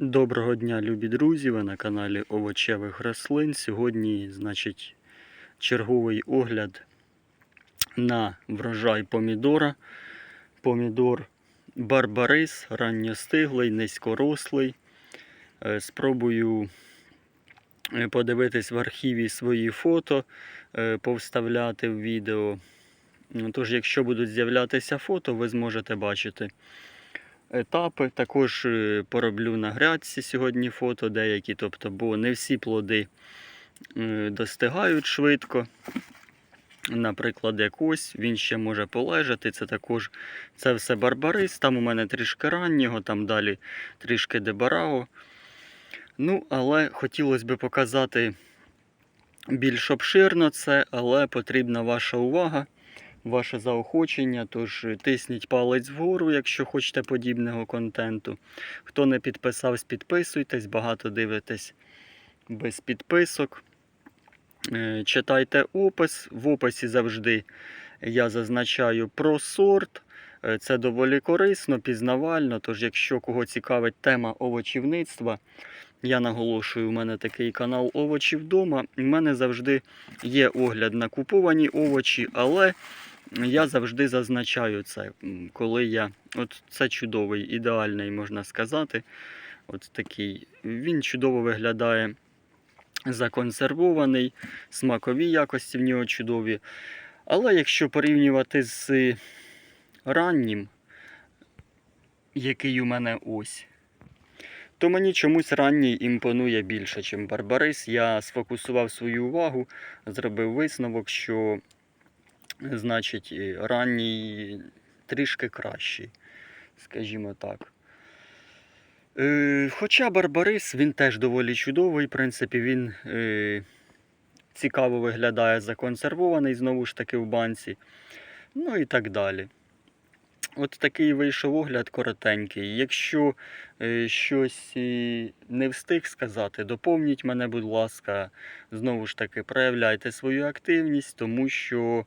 Доброго дня, любі друзі! Ви на каналі Овочевих рослин. Сьогодні, значить, черговий огляд на врожай помідора. Помідор Барбарис, ранньостиглий, низькорослий. Е, Спробую е, подивитись в архіві свої фото, е, повставляти в відео. Ну, Тож, якщо будуть з'являтися фото, ви зможете бачити етапи. Також е, пороблю на грядці сьогодні фото деякі, тобто, бо не всі плоди е, достигають швидко. Наприклад, якось він ще може полежати. Це також це все барбарис. Там у мене трішки раннього, там далі трішки дебарао. Ну, але хотілося б показати більш обширно це, але потрібна ваша увага ваше заохочення. Тож тисніть палець вгору, якщо хочете подібного контенту. Хто не підписався, підписуйтесь, багато дивитесь без підписок. Е, Читайте опис. В описі завжди я зазначаю про сорт. Е, Це доволі корисно, пізнавально. Тож, якщо кого цікавить тема овочівництва, я наголошую, у мене такий канал Овочі вдома. У мене завжди є огляд на куповані овочі, але я завжди зазначаю це, коли я. От це чудовий, ідеальний, можна сказати. От такий. Він чудово виглядає законсервований, смакові якості в нього чудові. Але якщо порівнювати з раннім, який у мене ось, то мені чомусь ранній імпонує більше, ніж Барбарис. Я сфокусував свою увагу, зробив висновок, що значить ранній трішки кращий, скажімо так. Е, Хоча Барбарис він теж доволі чудовий, в принципі, він е, цікаво виглядає законсервований, знову ж таки, в банці. Ну і так далі. От такий вийшов огляд коротенький. Якщо е, щось не встиг сказати, доповніть мене, будь ласка, знову ж таки, проявляйте свою активність, тому що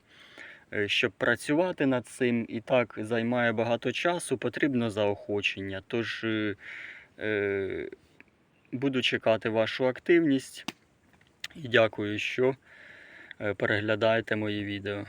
е, щоб працювати над цим і так займає багато часу, потрібно заохочення. Тож е, е, буду чекати вашу активність і дякую, що е, переглядаєте мої відео.